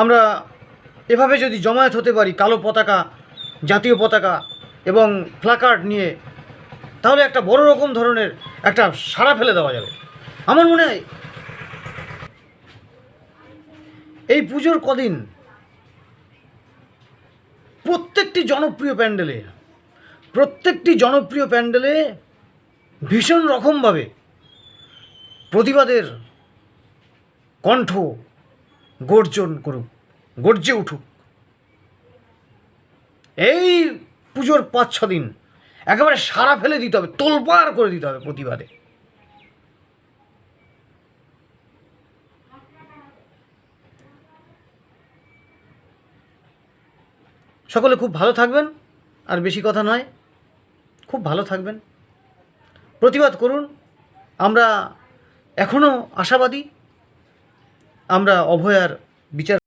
আমরা এভাবে যদি জমায়েত হতে পারি কালো পতাকা, জাতীয় পতাকা এবং প্লাকার্ড নিয়ে, তাহলে একটা বড় রকম ধরনের একটা সাড়া ফেলে দেওয়া যাবে। আমার মনে হয় এই পুজোর কদিন প্রত্যেকটি জনপ্রিয় প্যান্ডেলে, প্রত্যেকটি জনপ্রিয় প্যান্ডেলে ভীষণ রকমভাবে প্রতিবাদের কণ্ঠ গর্জন করুক, গর্জে উঠুক। এই পুজোর পাঁচ, ছ দিন একেবারে সারা ফেলে দিতে হবে, তোলপাড় করে দিতে হবে প্রতিবাদে। সকলে খুব ভালো থাকবেন, আর বেশি কথা নয়, খুব ভালো থাকবেন। প্রতিবাদ করুন, আমরা এখনও আশাবাদী। আমরা অভয়ার বিচার